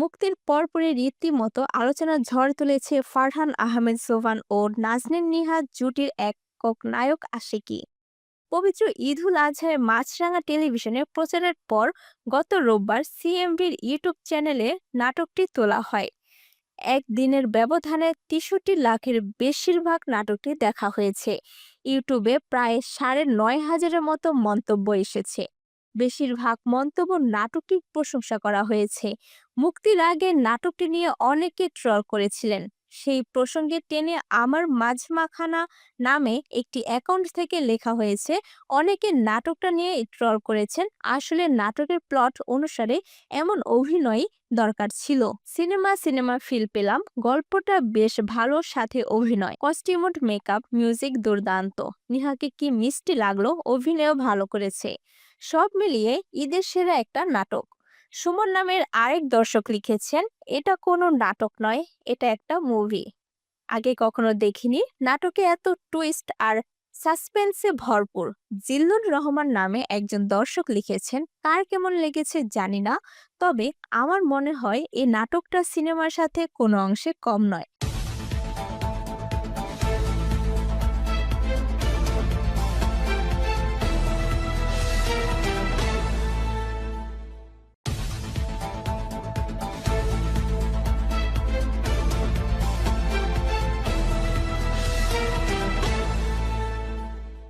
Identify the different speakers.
Speaker 1: মুক্তির পরপরই রীতিমতো আলোচনার ঝড় তুলেছে ফারহান আহমেদ, সোভান ও নাজনীন নিহাদ জুটির একক নায়ক আশিকী। পবিত্র ঈদুল আজহায় মাছরাঙা টেলিভিশনে প্রচারের পর গত রোববার সিএমভির ইউটিউব চ্যানেলে নাটকটি তোলা হয়। একদিনের ব্যবধানে তেষট্টি লাখের বেশিরভাগ নাটকটি দেখা হয়েছে। ইউটিউবে প্রায় সাড়ে নয় হাজারের মতো মন্তব্য এসেছে। বেশিরভাগ মন্তব্য নাটকটির প্রশংসা করা হয়েছে। মুক্তির আগে নাটকটি নিয়ে অনেকে ট্রল করেছিলেন। সেই প্রসঙ্গে টেনে আমার মাঝমাখানা নামে একটি অ্যাকাউন্ট থেকে লেখা হয়েছে, অনেকে নাটকটা নিয়ে ট্রল করেছেন। আসলে নাটকের প্লট অনুসারে এমন অভিনয় দরকার ছিল। সিনেমা সিনেমা ফিল পেলাম। গল্পটা বেশ ভালো, সাথে অভিনয়। কস্টিউমড মেকআপ মিউজিক দুর্দান্ত। নিহাকে কি মিষ্টি লাগল? অভিনয়ও ভালো করেছে। সব মিলিয়ে ঈদের সেরা একটা নাটক। সুমন নামের আরেক দর্শক লিখেছেন, এটা কোনো নাটক নয়, এটা একটা মুভি আগে কখনো দেখিনি। নাটকে এত টুইস্ট আর সাসপেন্সে ভরপুর। জিল্লুর রহমান নামে একজন দর্শক লিখেছেন, কার কেমন লেগেছে জানি না, তবে আমার মনে হয় এই নাটকটা সিনেমার সাথে কোনো অংশে কম নয়।